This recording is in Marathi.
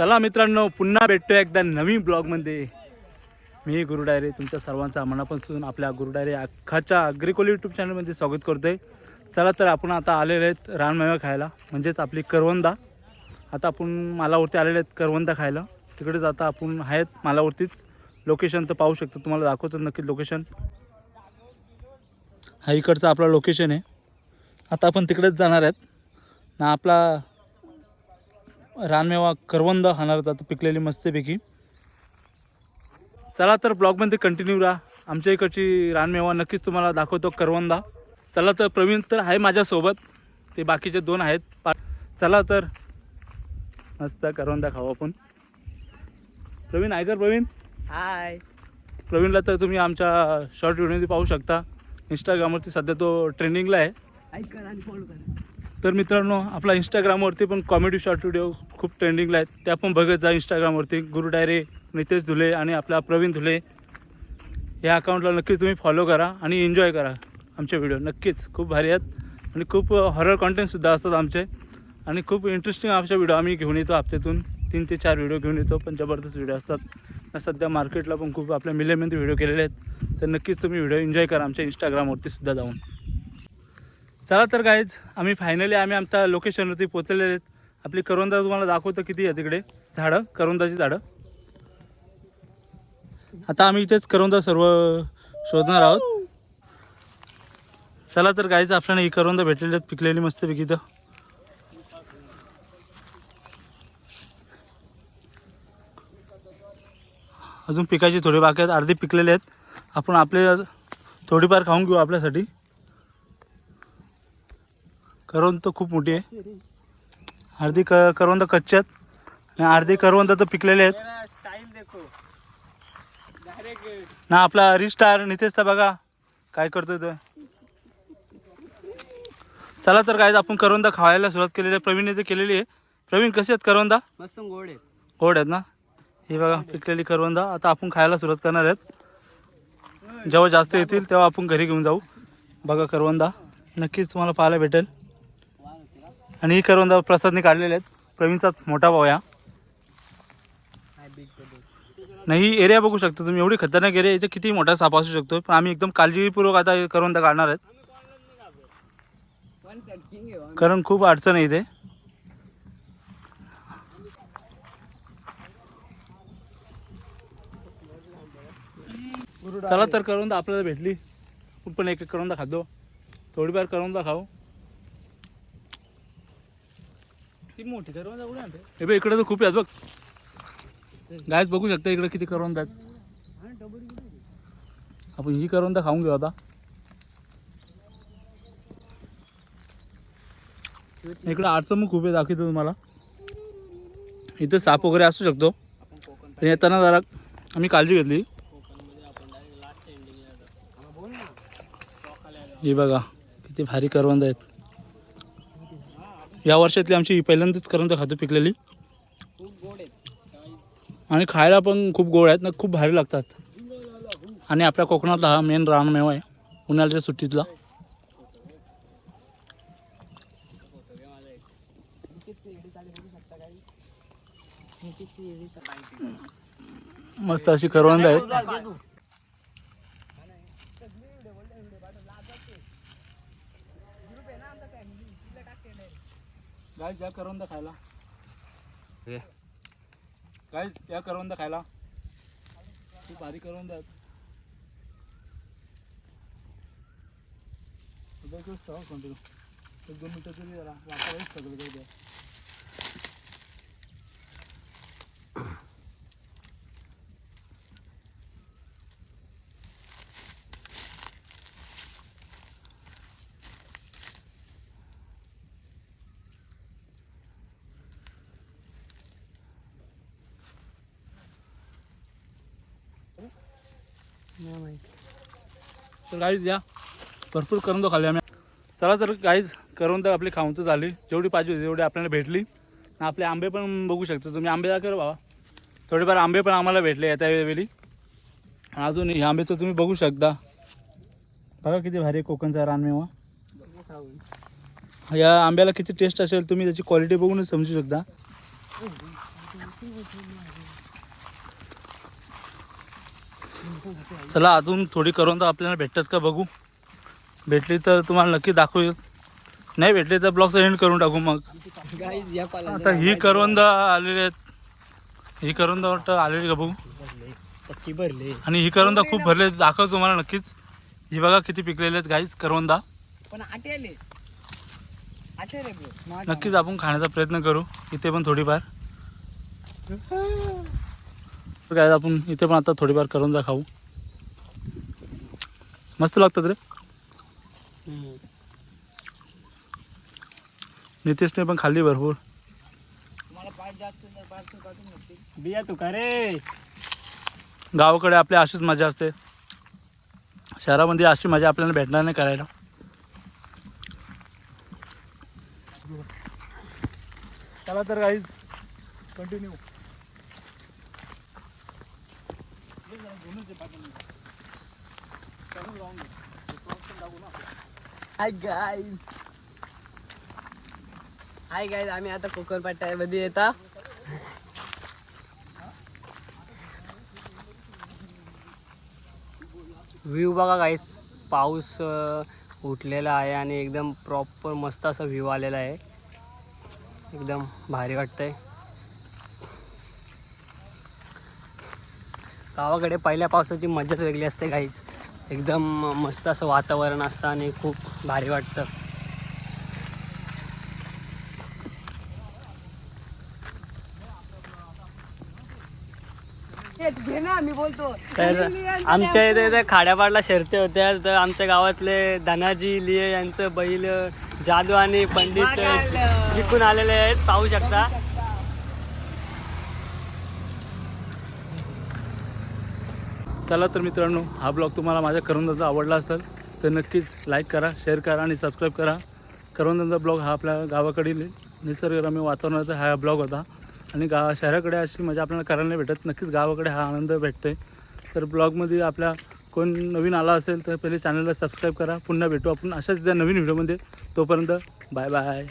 चला मित्रांनो पुन्हा भेटतो एकदा नवीन ब्लॉगमध्ये. मी गुरु डायरे तुमच्या सर्वांचा मनापासून आपल्या गुरु डायरे अख्खाच्या अग्रिकोल यूट्यूब चॅनलमध्ये स्वागत करतोय. चला तर आपण आता आलेले आहेत रानमेवा खायला म्हणजेच आपली करवंदा. आता आपण मालावरती आलेले आहेत करवंदा खायला. तिकडेच आता आपण आहेत मालावरतीच. लोकेशन तर पाहू शकतो तुम्हाला दाखवतो नक्की लोकेशन हा इकडचं आपलं लोकेशन आहे. आता आपण तिकडेच जाणार आहेत. ना आपला रानमेवा करवंद खाणार होता पिकलेली मस्तपैकी. चला तर ब्लॉगमध्ये कंटिन्यू राहा. आमच्या इकडची रानमेवा नक्कीच तुम्हाला दाखवतो करवंदा. चला तर प्रवीण तर आहे माझ्यासोबत. ते बाकीचे दोन आहेत. पा चला तर मस्त करवंदा खाऊ आपण. प्रवीण ऐकर प्रवीण? हाय. प्रवीणला तर तुम्ही आमच्या शॉर्ट व्हिडिओमध्ये पाहू शकता. इंस्टाग्रामवरती सध्या तो ट्रेंडिंगला आहे. ऐक करा आणि फॉलो करा. तर मित्रांनो आपला इंस्टाग्रामवरती पण कॉमेडी शॉर्ट व्हिडिओ खूप ट्रेंडिंगला आहेत. त्या पण बघत जा इंस्टाग्रामवरती गुरु डायरे नितेश धुले आणि आपला प्रवीण धुले. या अकाउंटला नक्कीच तुम्ही फॉलो करा आणि एन्जॉय करा आमचे व्हिडिओ नक्कीच खूप भारी आहेत. आणि खूप हॉरर कॉन्टेंटसुद्धा असतात आमचे. आणि खूप इंटरेस्टिंग आमचे व्हिडिओ आम्ही घेऊन येतो हप्त्यातून. तीन ते चार व्हिडिओ घेऊन येतो. पण जबरदस्त व्हिडिओ असतात. सध्या मार्केटला पण खूप आपल्या मिलेमध्ये व्हिडिओ केलेले आहेत. तर नक्कीच तुम्ही व्हिडिओ एन्जॉय करा आमच्या इंस्टाग्रामवरतीसुद्धा जाऊन. चला तर गाईज आम्ही फायनली आम्ही आमच्या लोकेशनवरती पोचलेले आहेत. आपली करवंदा तुम्हाला दाखवतो किती आहे तिकडे. झाडं करवंदाची झाडं. आता आम्ही इथेच करवंदा सर्व शोधणार आहोत. चला तर गाईज आपल्याला ही करवंदा भेटलेली आहेत पिकलेली मस्तपैकी इथं. अजून पिकाची थोडी बाकी आहेत अर्धी पिकलेले आहेत. आपण आपले थोडीफार खाऊन घेऊ आपल्यासाठी. करवंद तर खूप मोठी आहे. अर्धी क करवंद कच्चे आहेत आणि अर्धी करवंद तर पिकलेले आहेत. ना आपला रिस्टार नितेश तर बघा काय करतोय तो. चला तर काय आपण करवंदा खावायला सुरुवात केलेली आहे. प्रवीणने ते केलेली आहे. प्रवीण कसे आहेत करवंदा? मस्त गोड गोड आहेत ना? हे बघा पिकलेली करवंदा. आता आपण खायला सुरुवात करणार आहेत. जेव्हा जास्त येतील तेव्हा आपण घरी घेऊन जाऊ. बघा करवंदा. नक्कीच तुम्हाला पाहायला भेटेल. आणि ही करवंदा प्रसादने काढलेले आहेत. प्रवीणचाच मोठा भाऊ या नाही ही एरिया बघू शकता तुम्ही. एवढी खतरनाक एरिया इथे किती मोठा साप असू शकतो पण आम्ही एकदम काळजीपूर्वक आता हे करवंदा काढणार आहेत. कारण खूप अडचण आहे इथे. चला तर करवंदा आपल्याला भेटली. पण एक एक करवंदा खातो. थोडीफार करवंदा खाऊ. ती मोठी करवंदा हे बघ इकडे तर खूप आहेत बघ. गायच बघू शकता इकडे किती करवंदा आहेत आपण ही करवंदा खाऊन घेऊ आता. इकडे अडचण मग खूप आहे दाखवतो तुम्हाला. इथं साप वगैरे असू शकतो. पण येताना जरा आम्ही काळजी घेतली. ही बघा किती भारी करवंद आहेत. या वर्षातली आमची ही पहिल्यांदाच करवंद खातो पिकलेली. आणि खायला पण खूप गोड आहेत ना खूप भारी लागतात. आणि आपल्या कोकणातला हा मेन रानमेवा आहे उन्हाळ्याच्या सुट्टीतला. मस्त अशी करवंद आहे गाईज या करवंदा खायला. गाईज या करवंदा खायला. खूप भारी करवंदा आहेत. कंटिन्यू एक दोन मिनटं तरी वातावरण सगळं तर गाईज या. भरपूर करंद खाल्ली आम्ही. चला तर गाईज करंद आपली खाऊन तर झाली. जेवढी पाहिजे होती तेवढी आपल्याला भेटली. आपले आंबे पण बघू शकता तुम्ही. आंबे दाखव बाबा. थोडेफार आंबे पण आम्हाला भेटले या त्यावेळी. अजून हे आंबे तर तुम्ही बघू शकता. बघा किती भारी आहे कोकणचा रानमेवा या आंब्याला किती टेस्ट असेल तुम्ही त्याची क्वालिटी बघूनच समजू शकता. चला अजून थोडी करून तर आपल्याला भेटतात का बघू? भेटली तर तुम्हाला नक्की दाखवू नाही भेटली तर ब्लॉगचा एंड करून टाकू मग. आता ही करवंद आलेली आहेत. ही करवंद वाटतं आलेली का बघू? भरले आणि ही करवंदा खूप भरले दाखव तुम्हाला नक्कीच. ही बघा किती पिकलेले आहेत गाईच करवंदा पण नक्कीच आपण खाण्याचा प्रयत्न करू. इथे पण थोडीफार. तर काय आपण इथे पण आता थोडीफार करवंदा खाऊ मस्त लागतात रे. नितेशने पण खाल्ली भरपूर. बिया तू का रे. गावाकडे आपली अशीच मजा असते. शहरामध्ये अशी मजा आपल्याला भेटणार नाही करायला. चला तर काहीच continue hi guys hi guys आम्ही आता कोकणमध्ये येता. व्ह्यू बघा गाईस पाऊस उठलेला आहे आणि एकदम प्रॉपर मस्त असा व्ह्यू आलेला आहे. एकदम भारी वाटतंय. गावाकडे पहिल्या पावसाची मजाच वेगळी असते काहीच. एकदम मस्त असं वातावरण असतं आणि खूप भारी वाटतं. मी बोलतो. तर आमच्या इथे इथे खाड्यापाडला शर्ती होत्या. तर आमच्या गावातले धनाजी लिये यांचं बैल जादू आणि पंडित जिंकून आलेले आहेत. पाहू शकता. चला तर मित्रांनो हा ब्लॉग तुम्हाला माझ्या करवंदाचा आवडला असेल तर नक्कीच लाईक करा शेअर करा आणि सबस्क्राईब करा. करवंदाचा ब्लॉग हा आपल्या गावाकडील निसर्गरम्य वातावरणाचा हा ब्लॉग होता. आणि गाव शहराकडे अशी मजा आपल्याला करायला नाही भेटत. नक्कीच गावाकडे हा आनंद भेटतोय. तर ब्लॉगमध्ये आपल्या कोण नवीन आला असेल तर पहिले चॅनलला सबस्क्राईब करा. पुन्हा भेटू आपण अशाच त्या नवीन व्हिडिओमध्ये तोपर्यंत बाय बाय